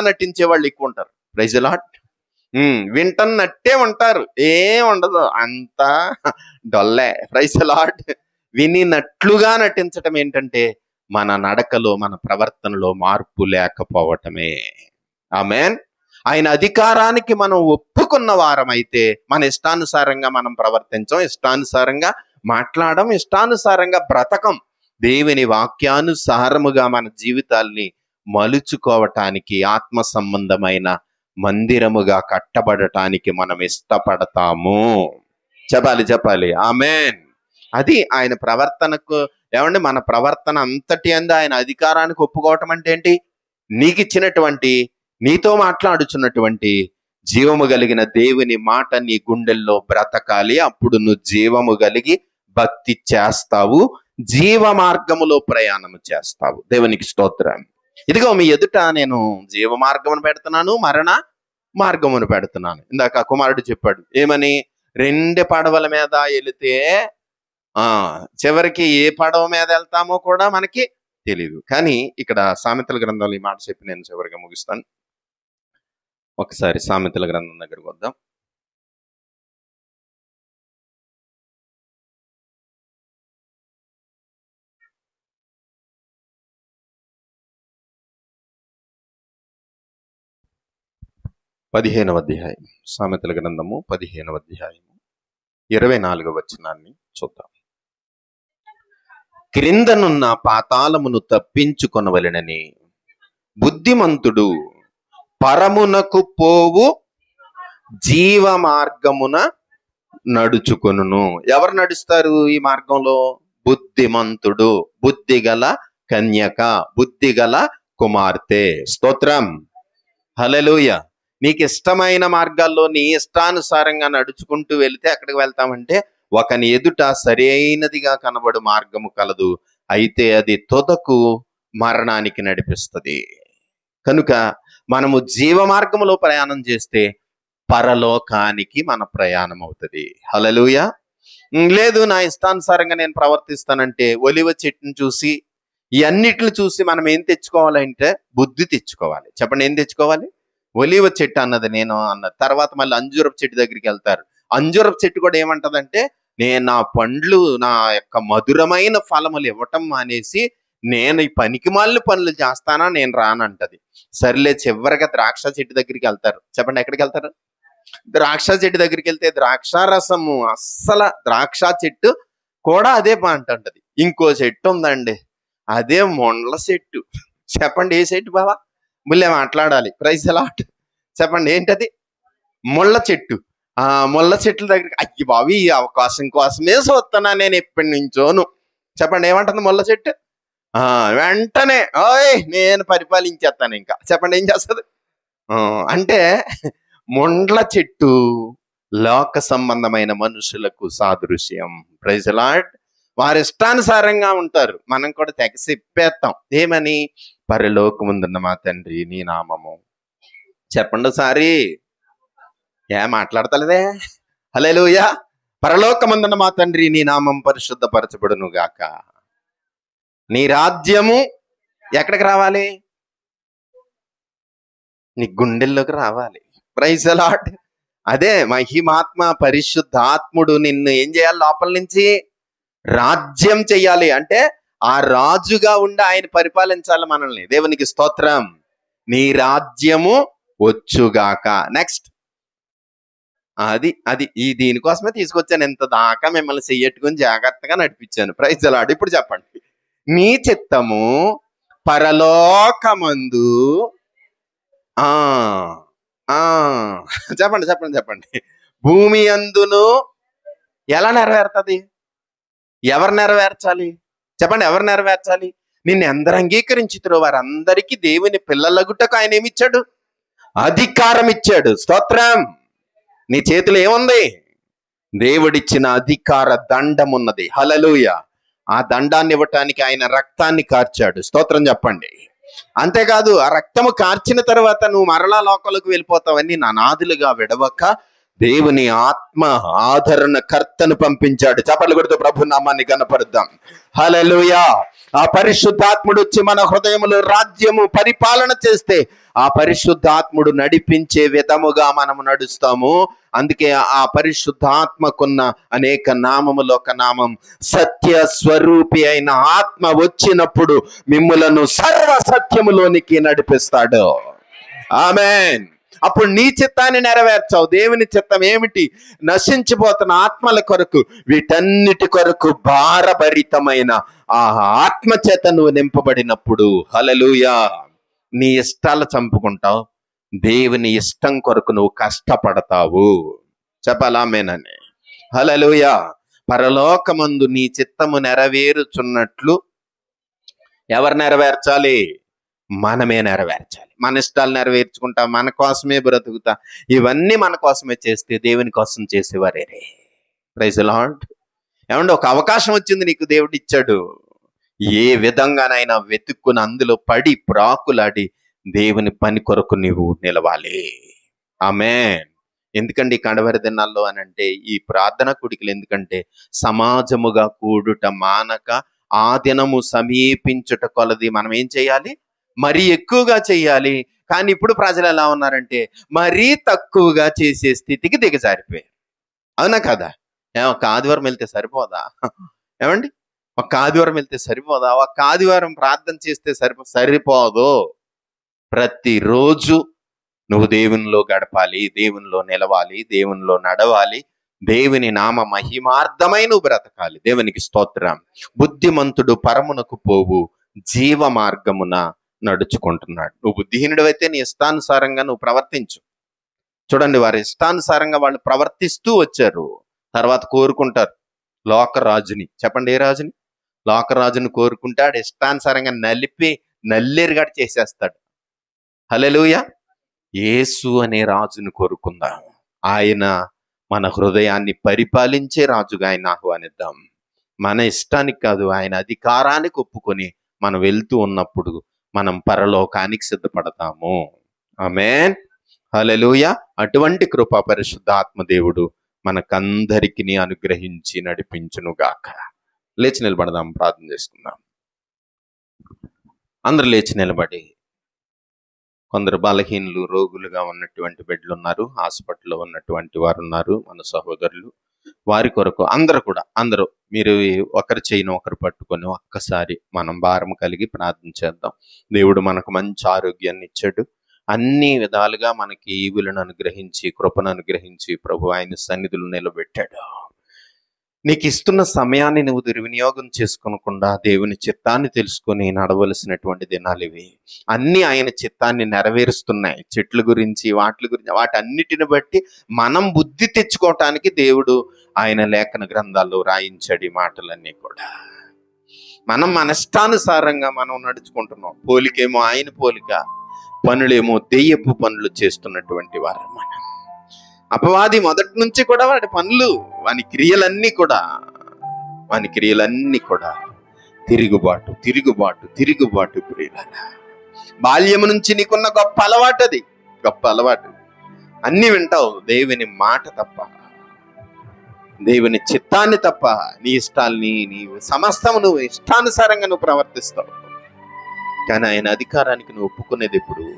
నటించే వాళ్ళు ఎక్కువ ఉంటారు. ప్రైజ్ లాట్ వింటన్నట్టే ఉంటారు. ఏం ఉండదు. అంతా డొల్లే. ప్రైజ్ లాట్ వినినట్లుగా నటించటం ఏంటంటే మన నడకలో మన ప్రవర్తనలో మార్పు లేకపోవటమే. ఆమెన్ ఆయన అధికారానికి మనం ఒప్పుకున్న వారమైతే మన ఇష్టానుసారంగా మనం ప్రవర్తించం ఇష్టానుసారంగా మాట్లాడడం ఇష్టానుసారంగా బ్రతకం. దేవుని వాక్యానుసారముగా మన జీవితాల్ని మలుచుకోవటానికి ఆత్మ సంబంధమైన మందిరముగా కట్టబడటానికి మనం ఇష్టపడతాము. చెప్పాలి చెప్పాలి. ఆమెన్. అది ఆయన ప్రవర్తనకు ఏమండి మన ప్రవర్తన అంతటి అంది ఆయన అధికారానికి ఒప్పుకోవటం అంటే ఏంటి? నీకు ఇచ్చినటువంటి నీతో మాట్లాడుచున్నటువంటి జీవము కలిగిన దేవుని మాట నీ గుండెల్లో బ్రతకాలి. అప్పుడు నువ్వు జీవము కలిగి భక్తి చేస్తావు. జీవ మార్గములో ప్రయాణము చేస్తావు. దేవునికి స్తోత్రం. ఇదిగో మీ ఎదుట నేను జీవ మార్గమును పెడుతున్నాను మరణ మార్గమును పెడుతున్నాను. ఇందాక కుమారుడు చెప్పాడు ఏమని? రెండు పడవల మీద వెళితే ఆ చివరికి ఏ పడవ మీద వెళ్తామో కూడా మనకి తెలియదు కానీ ఇక్కడ సామెతల గ్రంథంలో ఈ మాట చెప్పి నేను చివరిగా ముగిస్తాను. ఒకసారి సామెతల గ్రంథం దగ్గరకు వద్దాం. పదిహేనవ అధ్యాయం. సామెతల గ్రంథము పదిహేనవ అధ్యాయము. ఇరవై నాలుగవ వచనాన్ని చూద్దాం. క్రిందనున్న పాతాళమును తప్పించుకొనవలెనని బుద్ధిమంతుడు పరమునకు పోవు జీవ మార్గమున నడుచుకొనును. ఎవరు నడుస్తారు ఈ మార్గంలో? బుద్ధిమంతుడు. బుద్ధిగల కన్యక. బుద్ధిగల కుమార్తె. స్తోత్రం. హలలుయ నీకు ఇష్టమైన మార్గాల్లో నీ ఇష్టానుసారంగా నడుచుకుంటూ వెళితే అక్కడికి వెళ్తామంటే ఒకని ఎదుట సరైనదిగా కనబడు మార్గము కలదు. అయితే అది తొదకు మరణానికి నడిపిస్తుంది. కనుక మనము జీవ మార్గములో ప్రయాణం చేస్తే పరలోకానికి మన ప్రయాణం అవుతుంది హలలుయ లేదు నా ఇష్టానుసారంగా నేను ప్రవర్తిస్తానంటే ఒలివ చెట్టును చూసి ఈ అన్నిటిని చూసి మనం ఏం తెచ్చుకోవాలంటే బుద్ధి తెచ్చుకోవాలి. చెప్పండి ఏం తెచ్చుకోవాలి? ఒలివ చెట్టు అన్నది నేను అన్నది తర్వాత మళ్ళీ అంజూరపు చెట్టు దగ్గరికి వెళ్తారు. అంజూరపు చెట్టు కూడా ఏమంటదంటే నేను నా పండ్లు నా యొక్క మధురమైన ఫలములు ఇవ్వటం మానేసి నేను ఈ పనికి మాలిన పనులు చేస్తానా నేను రానంటది. సర్లే చివరిగా ద్రాక్ష చెట్టు దగ్గరికి వెళ్తారు. చెప్పండి ఎక్కడికి వెళ్తారు? ద్రాక్ష చెట్టు దగ్గరికి వెళ్తే ద్రాక్ష రసము అస్సలు ద్రాక్ష చెట్టు కూడా అదే పంట అంటది. ఇంకో చెట్టు ఉందండి. అదే మొండ్ల చెట్టు. చెప్పండి ఏ చెట్టు బావా? ముల్లే మాట్లాడాలి. ప్రైజ్ అలాట్ చెప్పండి ఏంటది? ముళ్ళ చెట్టు. ఆ ముళ్ళ చెట్ల దగ్గరికి అయ్యి బావి ఈ అవకాశం కోసమే చూస్తున్నా నేను ఎప్పటి నుంచోను. చెప్పండి ఏమంటుంది ముళ్ళ చెట్టు? ఆ వెంటనే ఓయ్ నేను పరిపాలించేస్తాను ఇంకా. చెప్పండి ఏం చేస్తుంది? ఆ, అంటే ముండ్ల చెట్టు లోక సంబంధమైన మనుషులకు సాదృశ్యం. ప్రైజలాడ్ వారి ఇష్టానుసారంగా ఉంటారు. మనం కూడా తెగ చెప్పేస్తాం ఏమని? పరలోకముందున్న మా తండ్రి నీ నామము. చెప్పండి సారి. ఏ మాట్లాడతలేదే? హలేలుయా పరలోకమందున్న మా తండ్రి నీ నామం పరిశుద్ధపరచబడును గాక నీ రాజ్యము ఎక్కడికి రావాలి? నీ గుండెల్లోకి రావాలి. ప్రైజ్ అలాట్ అదే మహిమాత్మ పరిశుద్ధాత్ముడు నిన్ను ఏం చేయాలి లోపల నుంచి? రాజ్యం చెయ్యాలి. అంటే ఆ రాజుగా ఉండి ఆయన పరిపాలించాలి మనల్ని. దేవునికి స్తోత్రం. నీ రాజ్యము వచ్చుగాక. నెక్స్ట్ అది అది. ఈ దీనికోసమే తీసుకొచ్చాను. ఇంత దాకా మిమ్మల్ని చెయ్యట్టుకుని జాగ్రత్తగా నడిపించాను. ప్రైజ్ అలాడు ఇప్పుడు చెప్పండి. నీ చిత్తము పరలోకమందు ఆ ఆ. చెప్పండి చెప్పండి చెప్పండి. భూమి అందును ఎలా నెరవేరుతుంది? ఎవరు నెరవేర్చాలి? చెప్పండి ఎవరు నెరవేర్చాలి? నిన్ను ఎందరు అంగీకరించుతారో. వారందరికీ దేవుని పిల్లలగుటకు ఆయన ఏమిచ్చాడు? అధికారం ఇచ్చాడు స్తోత్రం. నీ చేతిలో ఏముంది? దేవుడిచ్చిన అధికార దండం ఉన్నది హలలుయ ఆ దండాన్ని ఇవ్వటానికి ఆయన రక్తాన్ని కార్చాడు. స్తోత్రం చెప్పండి. అంతేకాదు ఆ రక్తము కార్చిన తర్వాత నువ్వు మరలా లోకలకు వెళ్ళిపోతావని నా నాదులుగా విడవక దేవుని ఆత్మ ఆదరణ కర్తను పంపించాడు. చప్పట్లు కొడుతూ ప్రభు నామాన్ని కనపరుద్దాం హలలుయా ఆ పరిశుద్ధాత్ముడు వచ్చి మన హృదయములు రాజ్యము పరిపాలన చేస్తే ఆ పరిశుద్ధాత్ముడు నడిపించే విధముగా మనము నడుస్తాము. అందుకే ఆ పరిశుద్ధాత్మకున్న అనేక నామములో ఒక నామం. సత్య స్వరూపి అయిన ఆత్మ వచ్చినప్పుడు మిమ్ములను సర్వ సత్యములోనికి నడిపిస్తాడు. ఆమెన్! అప్పుడు నీ చిత్తాన్ని నెరవేర్చావు. దేవుని చిత్తం ఏమిటి? నశించిపోతున్న ఆత్మల కొరకు వీటన్నిటి కొరకు భారభరితమైన ఆ ఆత్మ చేత నువ్వు నింపబడినప్పుడు. హలలుయా నీ ఇష్టాలు చంపుకుంటావు. దేవుని ఇష్టం కొరకు నువ్వు కష్టపడతావు. చెప్పలామేనని హలలుయా పరలోకమందు నీ చిత్తము నెరవేరుచున్నట్లు ఎవరు నెరవేర్చాలి? మనమే నెరవేర్చాలి. మన ఇష్టాలు నెరవేర్చుకుంటా మన కోసమే బ్రతుకుతా. ఇవన్నీ మన కోసమే చేస్తే దేవుని కోసం చేసేవారేరే ప్రైజ్ లాడ్ ఏమండి ఒక అవకాశం వచ్చింది నీకు దేవుడు ఇచ్చాడు. ఏ విధంగానైనా వెతుక్కుని అందులో పడి ప్రాకులాడి దేవుని పని కొరకు నీవు నిలవాలి. ఆమె ఎందుకండి కడవరి దినాల్లో అని అంటే ఈ ప్రార్థన కుడికలు ఎందుకంటే సమాజముగా కూడుట మానక ఆ దినము సమీపించుట కొలది మనం ఏం చేయాలి? మరీ ఎక్కువగా చేయాలి. కానీ ఇప్పుడు ప్రజలు ఎలా ఉన్నారంటే మరీ తక్కువగా చేసే స్థితికి దిగజారిపోయారు. అవునా కదా? ఏ, ఒక ఆదివారం వెళ్తే సరిపోదా? ఏమండి? ఒక ఆదివారం వెళ్తే సరిపోదా? ఒక ఆదివారం ప్రార్థన చేస్తే సరిపో సరిపోదు. ప్రతిరోజు నువ్వు దేవునిలో గడపాలి దేవునిలో నిలవాలి దేవునిలో నడవాలి. దేవుని నామ మహిమార్థమై నువ్వు బ్రతకాలి. దేవునికి స్తోత్రం. బుద్ధిమంతుడు పరమునకు పోవు. జీవ మార్గమున నడుచుకుంటున్నాడు. నువ్వు బుద్ధిహీనుడైతే నీ ఇష్టానుసారంగా నువ్వు ప్రవర్తించు. చూడండి వారి ఇష్టానుసారంగా వాళ్ళు ప్రవర్తిస్తూ వచ్చారు. తర్వాత కోరుకుంటారు లోకరాజుని చెప్పండి ఏ రాజుని? లోకరాజుని కోరుకుంటాడు ఇష్టానుసారంగా నలిపి నల్లేరుగాడు చేసేస్తాడు. హలెలుయ యేసు అనే రాజుని కోరుకుందాం. ఆయన మన హృదయాన్ని పరిపాలించే రాజుగా ఆయన ఆహ్వానిద్దాం. మన ఇష్టానికి కాదు ఆయన అధికారానికి ఒప్పుకొని మనం వెళ్తూ ఉన్నప్పుడు మనం పరలోకానికి సిద్ధపడతాము. ఆమెన్. హలలుయ అటువంటి కృపా పరిశుద్ధ ఆత్మదేవుడు మనకందరికి అనుగ్రహించి నడిపించునుగాక. లేచి నిలబడదాం ప్రార్థన చేసుకుందాం. అందరు లేచి నిలబడి. కొందరు బలహీనులు రోగులుగా ఉన్నటువంటి బెడ్లు ఉన్నారు. హాస్పిటల్లో ఉన్నటువంటి వారు ఉన్నారు. మన సహోదరులు వారి కొరకు అందరూ కూడా అందరూ మీరు ఒకరి చేయను ఒకరు పట్టుకొని ఒక్కసారి మనం భారం కలిగి ప్రార్థన చేద్దాం. దేవుడు మనకు మంచి ఆరోగ్యాన్ని ఇచ్చాడు. అన్ని విధాలుగా మనకి ఈవులను అనుగ్రహించి కృపను అనుగ్రహించి ప్రభు ఆయన సన్నిధులు నిలబెట్టాడు. నీకు ఇస్తున్న సమయాన్ని నువ్వు దుర్వినియోగం చేసుకోకుండా దేవుని చిత్తాన్ని తెలుసుకొని నడవలసినటువంటి దినాలు ఇవి. అన్ని ఆయన చిత్తాన్ని నెరవేరుస్తున్నాయి. చెట్ల గురించి వాటి గురించి వాటన్నిటిని బట్టి మనం బుద్ధి తెచ్చుకోవటానికి దేవుడు ఆయన లేఖన గ్రంథాల్లో రాయించాడు మాటలన్నీ కూడా. మనం మనష్టానుసారంగా మనం నడుచుకుంటున్నాం. పోలికేమో ఆయన పోలిక పనులేమో దెయ్యపు పనులు చేస్తున్నటువంటి వారు మనం. అపవాది మొదటి నుంచి కూడా వాడి పనులు వాని క్రియలన్నీ కూడా వాని క్రియలన్నీ కూడా తిరుగుబాటు తిరుగుబాటు తిరుగుబాటు ప్రియులారా. బాల్యము నుంచి నీకున్న గొప్ప అలవాటు అది గొప్ప అలవాటు. అన్ని వింటావు దేవుని మాట తప్ప దేవుని చిత్తాన్ని తప్ప నీ ఇష్టాల్ని నీ సమస్తము నువ్వు ఇష్టానుసారంగా నువ్వు ప్రవర్తిస్తావు. కానీ ఆయన అధికారానికి నువ్వు ఒప్పుకునేది ఎప్పుడు?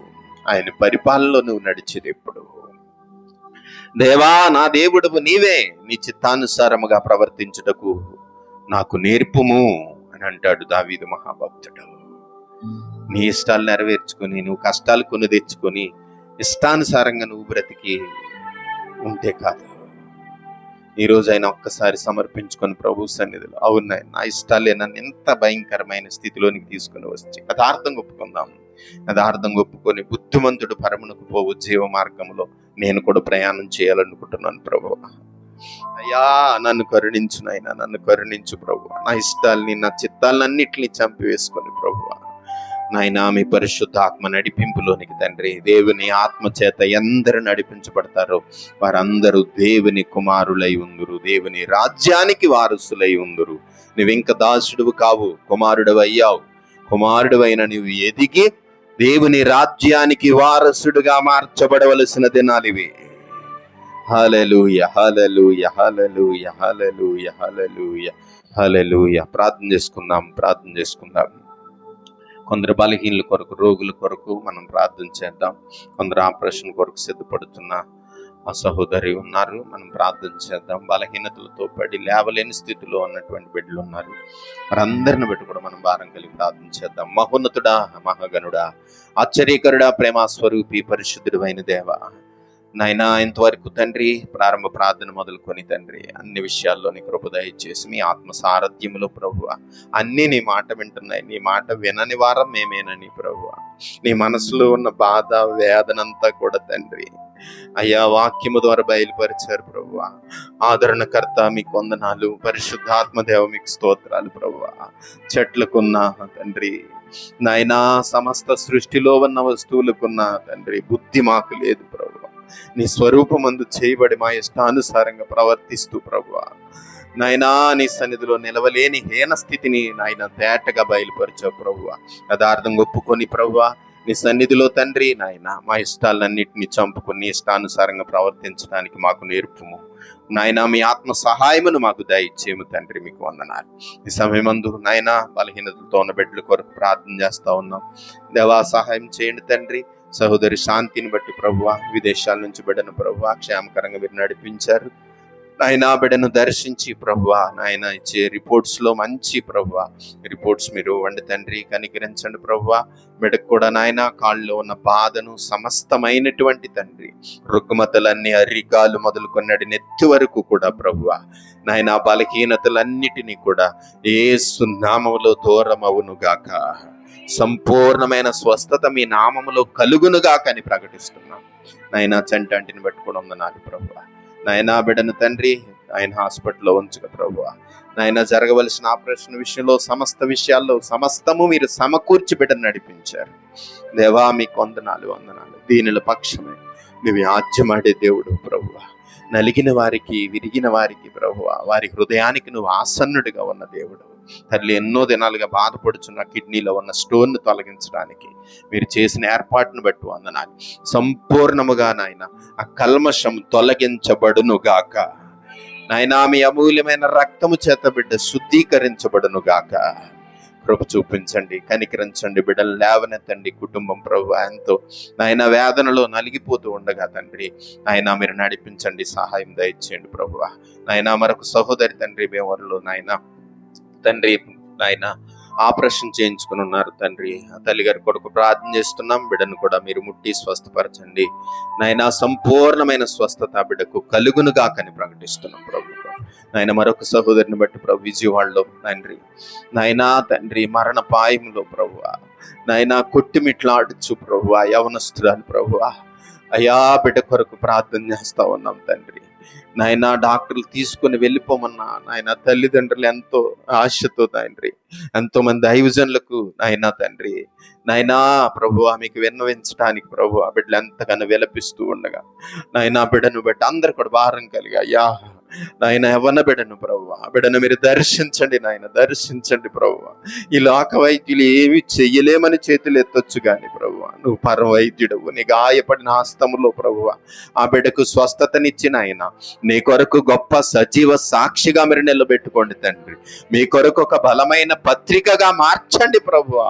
ఆయన పరిపాలనలో నువ్వు నడిచేది ఎప్పుడు? దేవా నా దేవుడు నీవే. నీ చిత్తానుసారముగా ప్రవర్తించుటకు నాకు నేర్పుము అని అంటాడు దావీదు మహాభక్తుడు. నీ ఇష్టాలు నెరవేర్చుకొని నువ్వు కష్టాలు కొని తెచ్చుకొని ఇష్టానుసారంగా నువ్వు బ్రతికి ఉంటే కాదు. ఈరోజు ఆయన ఒక్కసారి సమర్పించుకొని ప్రభు సన్నిధిలో అవునాయి నా ఇష్టాలే నన్ను ఎంత భయంకరమైన స్థితిలోనికి తీసుకుని వచ్చి యథార్థం ఒప్పుకుందాం. యథార్థం ఒప్పుకొని బుద్ధిమంతుడు పరమునకు పోవు జీవ మార్గంలో నేను కూడా ప్రయాణం చేయాలనుకుంటున్నాను ప్రభు అయ్యా నన్ను కరుణించు నాయన నన్ను కరుణించు ప్రభు నా ఇష్టాల్ని నా చిత్తాలన్నిటిని చంపివేసుకొని ప్రభు నాయన మీ పరిశుద్ధ ఆత్మ నడిపింపులోనికి తండ్రి దేవుని ఆత్మ చేత ఎందరు నడిపించబడతారో వారందరూ దేవుని కుమారులై ఉందురు దేవుని రాజ్యానికి వారసులై ఉందురు. ఇంకా దాసుడువు కావు కుమారుడు అయ్యావు కుమారుడు అయిన నువ్వు ఎదిగి దేవుని రాజ్యానికి వారసుడుగా మార్చబడవలసిన దినాలివి హల్లెలూయ హల్లెలూయ హల్లెలూయ హల్లెలూయ హల్లెలూయ హల్లెలూయ. ప్రార్థన చేసుకుందాం ప్రార్థన చేసుకుందాం. కొందరు బలహీనుల కొరకు రోగుల కొరకు మనం ప్రార్థన చేద్దాం. కొందరు ఆపరేషన్ కొరకు సిద్ధపడుతున్నా. ఆ సహోదరి ఉన్నారు. మనం ప్రార్థన చేద్దాం. బలహీనతలతో పడి లేవలేని స్థితిలో ఉన్నటువంటి బిడ్డలు ఉన్నారు. వారందరిని బట్టి కూడా మనం భారం కలిగి ప్రార్థన చేద్దాం. మహోన్నతుడా మహాగణుడా ఆశ్చర్యకరుడా ప్రేమ స్వరూపి పరిశుద్ధుడు అయిన దేవ నైనా ఇంతవరకు తండ్రి ప్రారంభ ప్రార్థన మొదలుకొని తండ్రి అన్ని విషయాల్లో నీ కృప దయచేసి మీ ఆత్మ సారథ్యములో ప్రభు అన్నీ నీ మాట వింటున్నాయి. నీ మాట వినని వారం మేమేనని ప్రభు నీ మనసులో ఉన్న బాధ వేదనంతా కూడా తండ్రి అయ్యా వాక్యము ద్వారా బయలుపరిచారు ప్రభు ఆదరణకర్త మీకు వందనాలు. పరిశుద్ధాత్మదేవ మీకు స్తోత్రాలు ప్రభు చెట్లకున్న తండ్రి నాయనా సమస్త సృష్టిలో ఉన్న వస్తువులకున్న తండ్రి బుద్ధి మాకు లేదు ప్రభు నీ స్వరూపమందు చేయబడి మా ఇష్టానుసారంగా ప్రవర్తిస్తూ ప్రభు నాయనా నీ సన్నిధిలో నిలవలేని హీన స్థితిని నాయన తేటగా బయలుపరిచావు ప్రభు యథార్థం ఒప్పుకొని ప్రభు నీ సన్నిధిలో తండ్రి నాయన మా ఇష్టాలన్నింటినీ చంపుకొని ఇష్టానుసారంగా ప్రవర్తించడానికి మాకు నేర్పుము. నాయన మీ ఆత్మ సహాయమును మాకు దయచేయము తండ్రి మీకు వందనాలు. ఈ సమయమందు నాయన బలహీనతలతో ఉన్న బిడ్డల కొరకు ప్రార్థన చేస్తా ఉన్నాం. దేవా సహాయం చేయండి తండ్రి. సహోదరి శాంతిని బట్టి ప్రభువ విదేశాల నుంచి బిడ్డను ప్రభువ క్షేమకరంగా మీరు నడిపించారు. నాయన బిడ్డను దర్శించి ప్రభువ నాయన ఇచ్చే రిపోర్ట్స్లో మంచి ప్రభువ రిపోర్ట్స్ మీరు వండి తండ్రి కనికరించండి ప్రభువ. బిడ్డకు కూడా నాయన కాళ్ళలో ఉన్న బాధను సమస్తమైనటువంటి తండ్రి రుగ్మతలన్నీ అరికాలు మొదలుకొన్నడి నెత్తి వరకు కూడా ప్రభువ. నాయన బలహీనతలన్నిటినీ కూడా ఏ సున్నామములో దూరమవును గాక సంపూర్ణమైన స్వస్థత మీ నామములో కలుగునుగా కని ప్రకటిస్తున్నాం. నాయన చంటంటిని పెట్టుకోవడం నాకు ప్రభు నాయన బిడ్డను తండ్రి ఆయన హాస్పిటల్లో ఉంచుక ప్రభు నాయన జరగవలసిన ఆపరేషన్ విషయంలో సమస్త విషయాల్లో సమస్తము మీరు సమకూర్చి బిడ్డను నడిపించారు. దేవా మీకు వందనాలు వందనాలు. దీనిల పక్షమే. నువ్వు ఆజ్యమాడే దేవుడు ప్రభువ. నలిగిన వారికి విరిగిన వారికి ప్రభువ. వారి హృదయానికి నువ్వు ఆసన్నుడిగా ఉన్న దేవుడు. తల్లి ఎన్నో దినాలుగా బాధపడుచున్న కిడ్నీలో ఉన్న స్టోన్ తొలగించడానికి మీరు చేసిన ఏర్పాటును బట్టి వందనాలు. సంపూర్ణముగా నాయన ఆ కల్మషం తొలగించబడును గాక నాయనా మీ అమూల్యమైన రక్తము చేత బిడ్డ శుద్ధీకరించబడును గాక కృప చూపించండి కనికరించండి బిడ్డలు లేవనెత్తండి కుటుంబం ప్రభు ఎంతో నాయన వేదనలో నలిగిపోతూ ఉండగా తండ్రి నాయన మీరు నడిపించండి సహాయం దయచేయండి ప్రభు నాయన మరొక సహోదరి తండ్రి మేవరిలో నాయన తండ్రి ఆయన ఆపరేషన్ చేయించుకుని ఉన్నారు తండ్రి. ఆ తల్లి గారి కొడుకు ప్రార్థన చేస్తున్నాం. బిడ్డను కూడా మీరు ముట్టి స్వస్థపరచండి. నాయన సంపూర్ణమైన స్వస్థత బిడ్డకు కలుగును కని ప్రకటిస్తున్నాం ప్రభు. నాయన మరొక సహోదరిని బట్టి ప్రభు విజయవాడలో తండ్రి. నాయనా తండ్రి మరణ పాయంలో ప్రభు. నాయన కొట్టిమిట్లాడుచు ప్రభు. యవనస్తురాలు ప్రభు. అయ్యా బిడ్డ కొరకు ప్రార్థన చేస్తా ఉన్నాం తండ్రి. నాయన డాక్టర్లు తీసుకొని వెళ్ళిపోమన్నా నాయన తల్లిదండ్రులు ఎంతో ఆశతో తండ్రి ఎంతో మంది దైవజనులకు నాయన తండ్రి నాయనా ప్రభు ఆమెకు విన్నవించడానికి ప్రభు ఆ బిడ్డలు ఎంతగానో విలపిస్తూ ఉండగా నాయన బిడ్డను బట్టి అందరు కూడా భారం కలిగా అయ్యా నాయన ఎవన్న బిడను ప్రభు ఆ బిడ్డను మీరు దర్శించండి నాయన దర్శించండి ప్రభు ఈ లోక వైద్యులు ఏమి చెయ్యలేమని చేతులు ఎత్తొచ్చు కానీ ప్రభు నువ్వు పరవైద్యుడు నీ గాయపడిన హస్తములో ప్రభు ఆ బిడ్డకు స్వస్థతనిచ్చిన ఆయన నీ కొరకు గొప్ప సజీవ సాక్షిగా మీరు నిలబెట్టుకోండి తండ్రి. మీ కొరకు ఒక బలమైన పత్రికగా మార్చండి ప్రభువా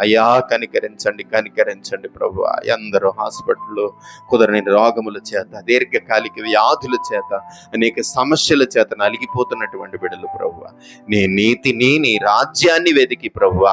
అయ్యా కనికరించండి కనికరించండి ప్రభు. అందరూ హాస్పిటల్లో కుదరని రోగముల చేత దీర్ఘకాలిక వ్యాధుల చేత అనేక సమస్యల చేత నలిగిపోతున్నటువంటి బిడ్డలు ప్రభు. నీ నీతిని నీ రాజ్యాన్ని వెతికి ప్రభు.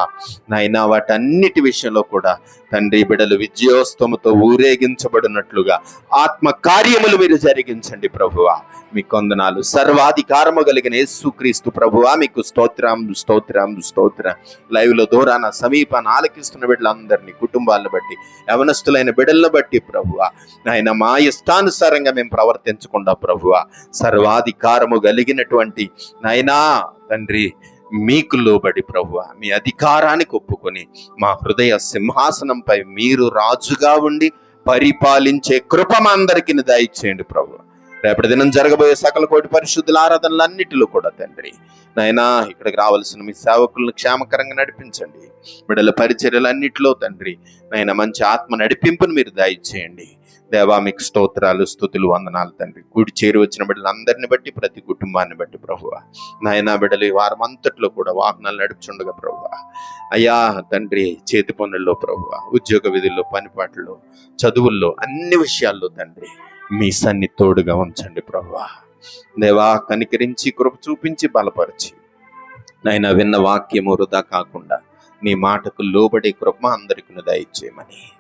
నాయన వాటన్నిటి విషయంలో కూడా తండ్రి బిడలు విజయోస్తముతో ఊరేగించబడినట్లుగా ఆత్మ కార్యములు మీరు జరిగించండి ప్రభువా మీ కొందనాలు సర్వాధికారము కలిగిన యేసుక్రీస్తు ప్రభువా మీకు స్తోత్రం స్తోత్రం స్తోత్రం. లైవ్లో దూరాన సమీపాన ఆలకిస్తున్న బిడ్డలందరినీ కుటుంబాలను బట్టి యవనస్తులైన బిడ్డలను బట్టి ప్రభువ. ఆయన మా ఇష్టానుసారంగా మేము ప్రవర్తించకుండా ప్రభువ సర్వాధికారము కలిగినటువంటి నాయనా తండ్రి మీకు లోబడి ప్రభువ మీ అధికారానికి ఒప్పుకొని మా హృదయ సింహాసనంపై మీరు రాజుగా ఉండి పరిపాలించే కృప మా అందరికీ దయచేయండి ప్రభు రేపటి దినం జరగబోయే సకల కోటి పరిశుద్ధుల ఆరాధనలన్నిటిలో కూడా తండ్రి. నాయనా ఇక్కడికి రావాల్సిన మీ సేవకులను క్షేమకరంగా నడిపించండి. బిడ్డల పరిచర్యలన్నిటిలో తండ్రి నాయన మంచి ఆత్మ నడిపింపును మీరు దయచేయండి. దేవా మీకు స్తోత్రాలు స్థుతులు వందనాలు తండ్రి. కూడి చేరి వచ్చిన బిడ్డలందరిని బట్టి ప్రతి కుటుంబాన్ని బట్టి ప్రభువ. నాయనా బిడ్డలు ఈ వారం అంతట్లో కూడా వాహనాలు నడుపుచుండగా ప్రభువ. అయ్యా తండ్రి చేతి పనుల్లో ప్రభువ ఉద్యోగ విధుల్లో పనిపాట్లో చదువుల్లో అన్ని విషయాల్లో తండ్రి. మీ సన్ని తోడుగా ఉంచండి ప్రభా దేవా కనికరించి కృప చూపించి బలపరిచి. నాయన విన్న వాక్యము వృధా కాకుండా నీ మాటకు లోబడే కృప అందరికీ దయచేయమని.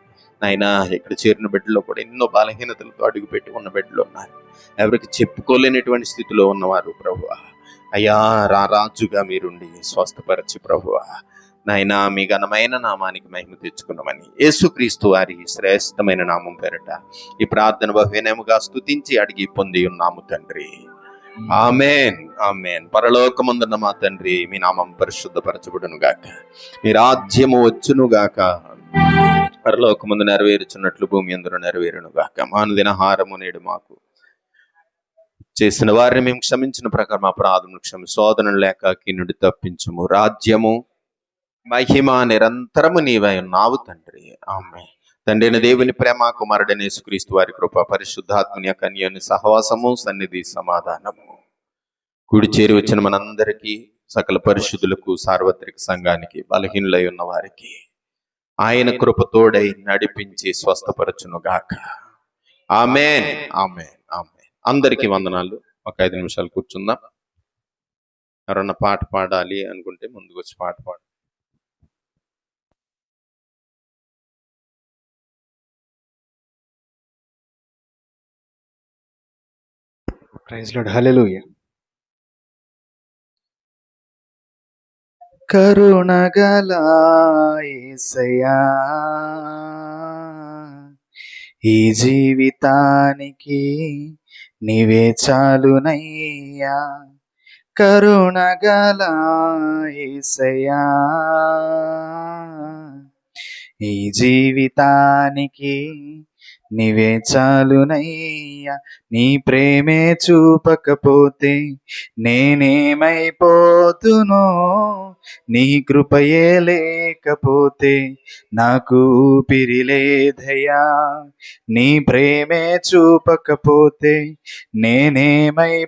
నాయన ఇక్కడ చేరిన బిడ్డలో కూడా ఎన్నో బలహీనతలతో అడుగుపెట్టి ఉన్న బిడ్డలు ఉన్నారు. ఎవరికి చెప్పుకోలేనటువంటి స్థితిలో ఉన్నవారు ప్రభువ అయ్యా రారాజుగా మీరుండి స్వస్థపరచి ప్రభువా నాయనా మీ ఘనమైన నామానికి మహిమ తెచ్చుకున్నామని. యేసుక్రీస్తు వారి శ్రేష్టమైన నామం పేరట. ఈ ప్రార్థన బహువినముగా స్తుతించి అడిగి పొంది ఉన్నాము తండ్రి. ఆమెన్. ఆమెన్. పరలోకమందున్న మా తండ్రి మీ నామం పరిశుద్ధపరచబడును గాక. మీ రాజ్యము వచ్చును గాక. పరలోకమందు నెరవేరుచున్నట్లు భూమి అందులో నెరవేరును గాక. మానుదిన హారము నేడు మాకు. చేసిన వారిని మేము క్షమించిన ప్రకారం అపరాధములు క్షమి శోధన లేక కిన్నుడి తప్పించము. రాజ్యము మహిమ నిరంతరము నీవై ఉన్నావు తండ్రి. ఆమె తండ్రిని దేవుని ప్రేమ కుమారుడని యేసుక్రీస్తు వారి కృప పరిశుద్ధాత్మని కన్యని సహవాసము సన్నిధి సమాధానము. కుడి చేరి వచ్చిన మనందరికీ సకల పరిశుద్ధులకు సార్వత్రిక సంఘానికి బలహీనులై ఉన్న వారికి ఆయన కృపతోడై నడిపించి స్వస్థపరచునుగాక. ఆమెన్. ఆమెన్. ఆమెన్. అందరికీ వందనాలు. ఒక ఐదు నిమిషాలు కూర్చుందాం. ఎవరన్నా పాట పాడాలి అనుకుంటే ముందుకు వచ్చి పాట పాడు. ప్రైజ్ లార్డ్ హల్లెలూయా కరుణగల యేసయ్యా ఈ జీవితానికి నీవే చాలునయ్యా కరుణగల యేసయ్యా ఈ జీవితానికి నీవే చాలునయ్యా నీ ప్రేమే చూపకపోతే నేనేమైపోతునో? నీ కృపయే లేకపోతే నాకు ఊపిరి లేదయ్యా. నీ ప్రేమే చూపకపోతే నేనేమైపోతునో?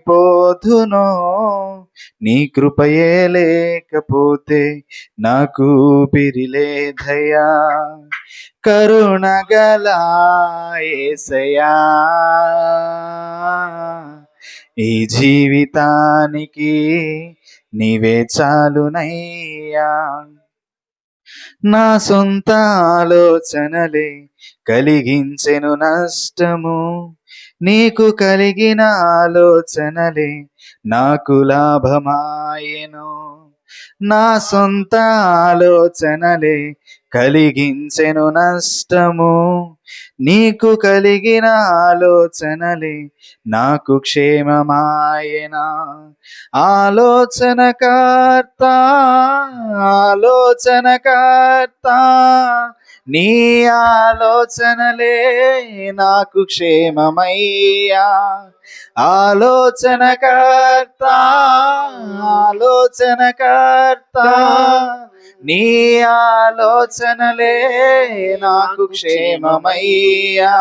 నీ కృపయే లేకపోతే నాకు ఊపిరి లేదయ్యా. కరుణగల ఏసయా ఈ జీవితానికి నీవే చాలునయ్యా. నా సొంత ఆలోచనలే కలిగించెను నష్టము. నీకు కలిగిన ఆలోచనలే నాకు లాభమాయెను. నా సొంత ఆలోచనలే కలిగించెను నష్టము. నీకు కలిగిన ఆలోచనలే నాకు క్షేమమాయనా. ఆలోచనకర్త ఆలోచనకర్త నీ ఆలోచనలే నాకు క్షేమమయ్యా. ఆలోచనకర్త ఆలోచనకర్త నీ ఆలోచనలే నాకు క్షేమమయ్యా.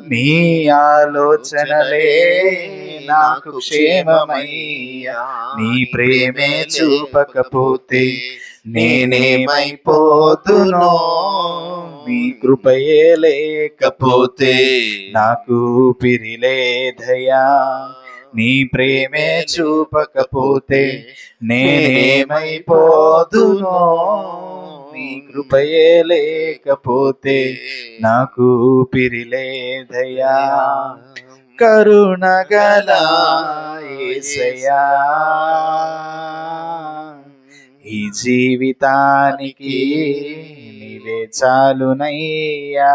నీ ఆలోచనలే నాకు క్షేమమయ్యా. నీ ప్రేమే చూపకపోతే నేనేమైపోతునో? నీ కృపయే లేకపోతే నాకు పిరిలేదయా నీ ప్రేమే చూపకపోతే నేనేమైపోదునో? నీ కృపయే లేకపోతే నాకు ఊపిరి లేదయా కరుణగల ఈ జీవితానికి నీవే చాలునయ్యా.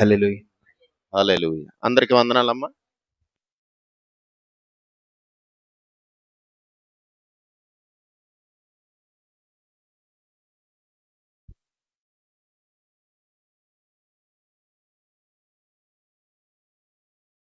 హల్లెలూయా. హల్లెలూయా. అందరికి వందనాలమ్మా.